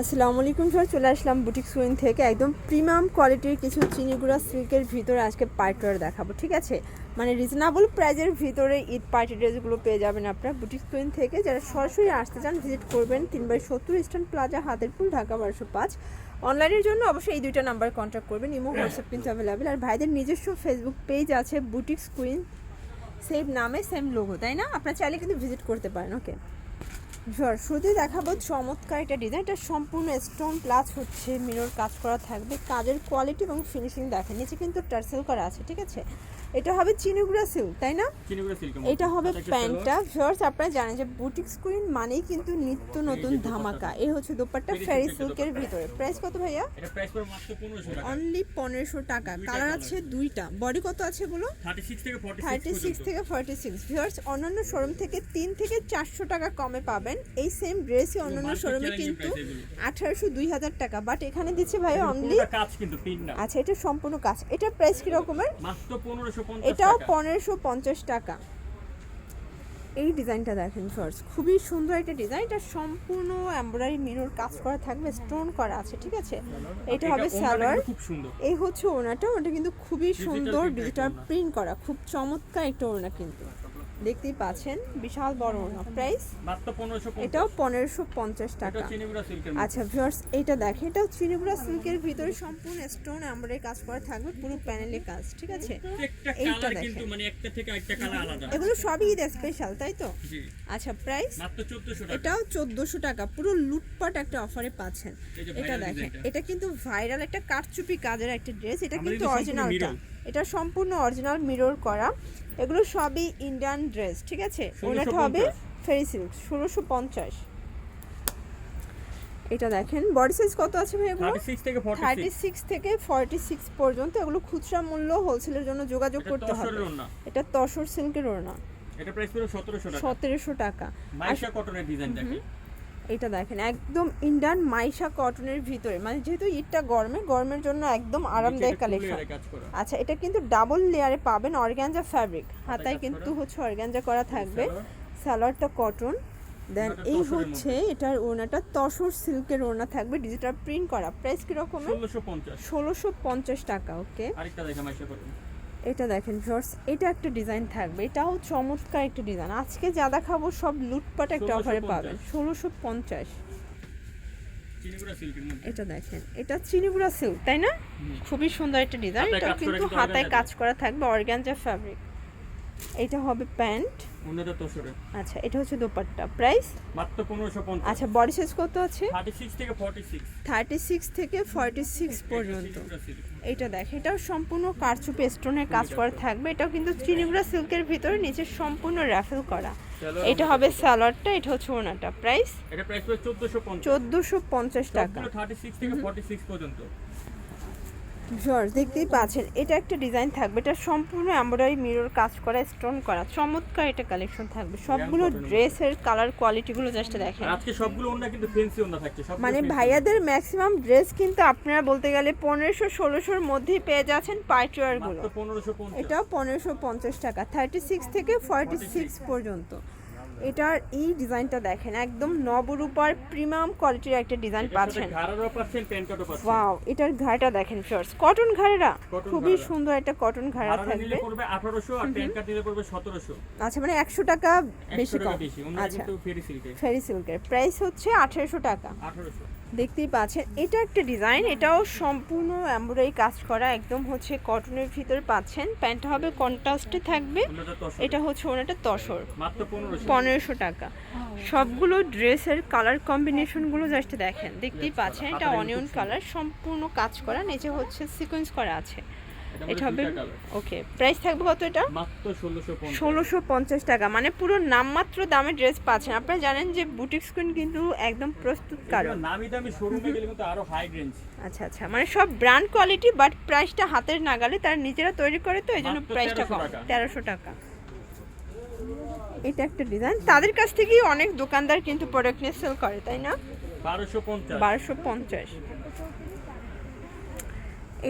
আসসালামু আলাইকুম সবাই, চলে আসলাম বুটিক সুইন থেকে। একদম প্রিমিয়াম কোয়ালিটির কিছু চিনিগুড়া সিল্কের ভিতরে আজকে পার্টিওয়ার দেখাবো, ঠিক আছে? মানে রিজনেবল প্রাইজের ভিতরে ঈদ পার্টি ড্রেসগুলো পেয়ে যাবেন আপনারা বুটিক সুইন থেকে। যারা সরাসরি আসতে চান ভিজিট করবেন তিন বাই সত্তর ইস্টার্ন প্লাজা হাতেরপুল, ঢাকা বারোশো পাঁচ। অনলাইনের জন্য অবশ্যই এই দুইটা নাম্বার কন্ট্যাক্ট করবেন, ইমো হোয়াটসঅ্যাপ কিন্তু অ্যাভেলেবেল আর ভাইদের নিজস্ব ফেসবুক পেজ আছে বুটিক কুইন সেম নামে সেম লোগো তাই না? আপনারা চাইলে কিন্তু ভিজিট করতে পারেন ওকে জ্বর শুধু দেখাবো চমৎকার একটা ডিজাইন এটা সম্পূর্ণ স্টোন প্লাস হচ্ছে মিরর কাজ করা থাকবে। কাজের কোয়ালিটি এবং ফিনিশিং দেখেন নিচে কিন্তু টার্সেল করা আছে ঠিক আছে? এটা হবে চিনিগুড়া সিল্ক তাই না? এটা হবে প্যান্টটা। ভিউয়ার্স আপনারা জানেন যে বুটিক স্কুইন মানেই কিন্তু নিত্য নতুন ধামাকা। এই হচ্ছে দোপাট্টা ফেরি সিল্কের ভিতরে। প্রাইস কত ভাইয়া? এটা প্রাইস পড়বে মাত্র 1500 টাকা। অনলি পনেরোশো টাকা। কালার আছে দুইটা। বডি কত আছে এগুলো 36 থেকে 46 থার্টি সিক্স থেকে ফর্টি সিক্স ভিউয়ার্স অন্যান্য শোরুম থেকে তিন থেকে চারশো টাকা কমে পাবেন। এই সেম ড্রেসই অন্যান্য শোরুমে কিন্তু। আঠারোশো দুই হাজার টাকা। বাট এখানে দিচ্ছে ভাই অনলি কাজ কিন্তু আচ্ছা এটা সম্পূর্ণ কাজ। এটার প্রাইস কি রকমের? মাত্র 1550 এটাও পনেরোশো পঞ্চাশ টাকা। এই ডিজাইনটা দেখেন ফার্স্ট খুবই সুন্দর একটা ডিজাইন এটা সম্পূর্ণ এমব্রয়ডারি মিরর কাজ করা থাকবে স্টোন করা আছে ঠিক আছে? এটা হবে সালোয়ার এই হচ্ছে ওনাটা। ওটা কিন্তু খুবই সুন্দর ডিজিটাল প্রিন্ট করা। খুব চমৎকার একটা ওনা কিন্তু। দেখতেই পাচ্ছেন বিশাল বড় ওড়না প্রাইস মাত্র 1550 এটাও পনেরোশো পঞ্চাশ টাকা। আচ্ছা ভিউয়ার্স এটা দেখেন এটাও চিনিগুড়া সিল্কের ভিতরে সম্পূর্ণ স্টোন এমব্রয়ডারি কাজ করা থাকবে পুরো প্যানেলে কাজ ঠিক আছে? এইটা কালার দেখেন। কিন্তু মানে একটা থেকে একটা কালার আলাদা। এগুলো সবই ঈদ স্পেশাল তাই তো? জি। আচ্ছা প্রাইস মাত্র 1400 টাকা। এটাও চোদ্দোশো টাকা পুরো লুটপাট একটা অফারে পাচ্ছেন। এটা দেখেন এটা কিন্তু ভাইরাল একটা কারচুপি কাজের একটা ড্রেস এটা কিন্তু অরিজিনালটা। এটা সম্পূর্ণ অরিজিনাল মিরর করা। এগুলো সবই ইন্ডিয়ান ড্রেস ঠিক আছে? ওনাটা হবে ফেরি সিল্ক ষোলোশো পঞ্চাশ। এটা দেখেন বডি সাইজ কত আছে ভাই এগুলো? 36 থেকে 46 থার্টি সিক্স থেকে ফর্টি সিক্স পর্যন্ত এগুলো খুচরা মূল্য হোলসেলের জন্য যোগাযোগ করতে হবে। এটা তসর সিল্কের ওড়না। এটা প্রাইস পড়বে 1700 টাকা। সতেরোশো টাকা। মাইশা কটনের ডিজাইন দেখেন। এটা দেখেন একদম ইন্ডিয়ান মাইশা কটনের ভিতরে। মানে যেহেতু ইটটা গরমে গরমের জন্য একদম আরামদায়ক কালেকশন আচ্ছা এটা কিন্তু ডাবল লেয়ারে পাবেন অর্গ্যাঞ্জা ফ্যাব্রিক হাতায় কিন্তু হচ্ছে অর্গ্যাঞ্জা করা থাকবে। সালোয়ার। সালোয়ারটা কটন দেন এই হচ্ছে এটার ওড়নাটা তসর সিল্কের ওড়না থাকবে ডিজিটাল প্রিন্ট করা। প্রাইস 1650 ষোলোশো পঞ্চাশ। টাকা ওকে আরেকটা দেখা মাইশা কটন এটা দেখেন জর্স এটা একটা ডিজাইন থাকবে। এটাও চমৎকার একটা ডিজাইন আজকে যা দেখাবো সব লুটপাট একটা অফারে পাবেন। ষোলোশো পঞ্চাশ। এটা দেখেন এটা চিনিগুড়া সিল্ক তাই না? খুবই সুন্দর একটা ডিজাইন এটা কিন্তু কিন্তু হাতায় কাজ করা থাকবে অর্গ্যানজা ফ্যাব্রিক এটা হবে প্যান্ট। আচ্ছা এটা হচ্ছে দোপাট্টা। প্রাইস? মাত্র 1550 আচ্ছা বডি সাইজ কত আছে? 36 থেকে 46 থার্টি সিক্স থেকে ফর্টি সিক্স পর্যন্ত। এটা দেখ এটাও সম্পূর্ণ কারচুপি স্টোনের কাজ করা থাকবে। এটাও কিন্তু চিনিগুড়া সিল্কের ভিতরে নিচে সম্পূর্ণ র্যাফেল করা। এটা হবে স্যালোয়ারটা এটা হচ্ছে ওনাটা। প্রাইস এটা প্রাইস পড়বে 1450 চোদ্দোশো পঞ্চাশ টাকা। সবগুলো 36 থেকে 46 পর্যন্ত। জর্জ দেখতেই পাচ্ছেন এটা একটা ডিজাইন থাকবে। এটা সম্পূর্ণ এমব্রয়ডারি মিরর কাজ করা স্টোন করা। চমৎকার এটা কালেকশন থাকবে। সবগুলো ড্রেসের কালার কোয়ালিটিগুলো জাস্ট দেখেন। আজকে সবগুলো ওন্না কিন্তু ফেন্সি ওন্না থাকছে সব মানে ভাইয়াদের ম্যাক্সিমাম ড্রেস কিন্তু আপনারা বলতে গেলে পনেরোশো ষোলোশোর মধ্যেই পেয়ে যাচ্ছেন পাইটওয়ারগুলো। মাত্র 1550 এটাও পনেরোশো পঞ্চাশ টাকা থার্টি সিক্স থেকে ফর্টি সিক্স পর্যন্ত। এটার এই ডিজাইনটা দেখেন একদম নবরূপার প্রিমিয়াম কোয়ালিটির একটা ডিজাইন পাচ্ছেন। ওয়াও এটার ঘাড়টা দেখেন শর্টস কটন ঘাড়েরা খুবই সুন্দর একটা কটন ঘাড়া থাকবে। পড়বে 1800 আর প্যান্ট কাট নিলে পড়বে 1700 আচ্ছা মানে একশো টাকা 100 বেশি টাকা কম। বেশি ওন্না আচ্ছা। কিন্তু ফেরি সিল্কে ফেরি সিল্কের প্রাইস হচ্ছে আঠেরোশো টাকা। 1800 দেখতেই পাচ্ছেন এটা একটা ডিজাইন এটাও সম্পূর্ণ এমব্রয়ডারি কাজ করা একদম হচ্ছে কটনের ভিতরে পাচ্ছেন। প্যান্টটা হবে কন্ট্রাস্টে থাকবে এটা হচ্ছে ওনাটা তসর পনেরোশো টাকা। সবগুলো ড্রেসের কালার কম্বিনেশনগুলো জাস্ট দেখেন দেখতেই পাচ্ছেন এটা অনিয়ন কালার সম্পূর্ণ কাজ করা নিচে হচ্ছে সিকোয়েন্স করা আছে। এটা এটা হবে ওকে প্রাইস থাকবে কত এটা? মাত্র ষোলোশো পঞ্চাশ। টাকা মানে পুরো নামমাত্র দামে ড্রেস পাচ্ছেন। আপনারা জানেন যে বুটিক স্কুইন কিন্তু একদম প্রস্তুত কারণ নামি দামি শোরুমে গেলে কিন্তু আরও হাই রেঞ্জ আচ্ছা আচ্ছা মানে সব ব্র্যান্ড কোয়ালিটি বাট প্রাইসটা হাতের নাগালে তারা নিজেরা তৈরি করে তো এই জন্য প্রাইসটা কম। তেরোশো টাকা। এটা একটা ডিজাইন তাদের কাছ থেকেই অনেক দোকানদার কিন্তু প্রোডাক্ট নিয়ে সেল করে তাই না? 1250 বারোশো পঞ্চাশ।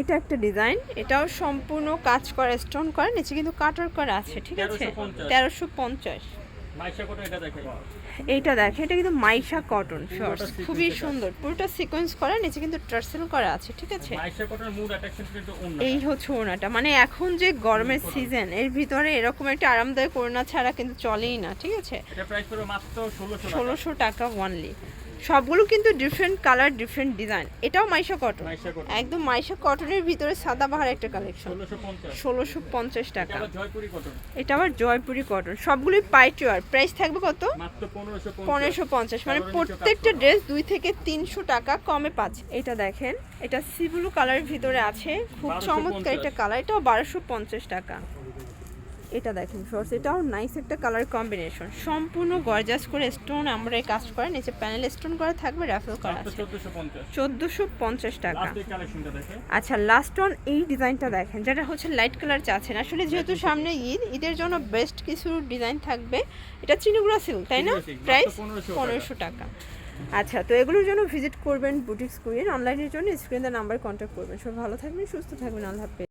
এটা একটা ডিজাইন এটাও সম্পূর্ণ কাজ করা স্টোন করা নিচে কিন্তু কাটার করা আছে ঠিক আছে? তেরোশো পঞ্চাশ। এইটা দেখেন এটা কিন্তু মাইশা কটন শর্টস খুবই সুন্দর। পুরোটা সিকোয়েন্স করা নিচে কিন্তু টার্সেল করা আছে ঠিক আছে? এই হচ্ছে ওড়নাটা। মানে এখন যে গরমের সিজন এর ভিতরে এরকম একটা আরামদায়ক ওড়না ছাড়া কিন্তু চলেই না ঠিক আছে? এটা প্রাইস পড়বে মাত্র 1600 টাকা। ষোলোশো টাকা ওয়ানলি সবগুলো কিন্তু ডিফারেন্ট কালার ডিফারেন্ট ডিজাইন এটাও মাইশা কটন একদম মাইশা কটনের ভিতরে সাদাবাহার একটা কালেকশন ষোলোশো পঞ্চাশ। টাকা। এটা আবার জয়পুরি কটন সবগুলোই পাইটুয়ার। প্রাইস থাকবে কত? পনেরোশো পঞ্চাশ। মানে প্রত্যেকটা ড্রেস দুই থেকে তিনশো টাকা কমে পাচ্ছে। এটা দেখেন। এটা সিব্লু কালারের ভিতরে আছে। খুব চমৎকার একটা কালার এটাও বারোশো পঞ্চাশ টাকা। এটা দেখেন শর্টস এটাও নাইস একটা কালার কম্বিনেশন সম্পূর্ণ গর্জাস করে স্টোন আমরা এই কাজ করা নিচে প্যানেল স্টোন করা থাকবে রাফেল করা আছে। 1450 চোদ্দোশো পঞ্চাশ টাকা। আচ্ছা লাস্ট অন এই ডিজাইনটা দেখেন যেটা হচ্ছে লাইট কালার চাচ্ছেন আসলে যেহেতু সামনে ঈদ ঈদের জন্য বেস্ট কিছু ডিজাইন থাকবে। এটা চিনুগুড়া সিল্ক তাই না? প্রাইস 1500 টাকা। পনেরোশো টাকা। আচ্ছা তো এগুলোর জন্য ভিজিট করবেন বুটিক্স কুইন অনলাইনের জন্য স্ক্রিনের নাম্বার কন্ট্যাক্ট করবেন। সব ভালো থাকবেন সুস্থ থাকবেন আল্লাহ হাফেজ।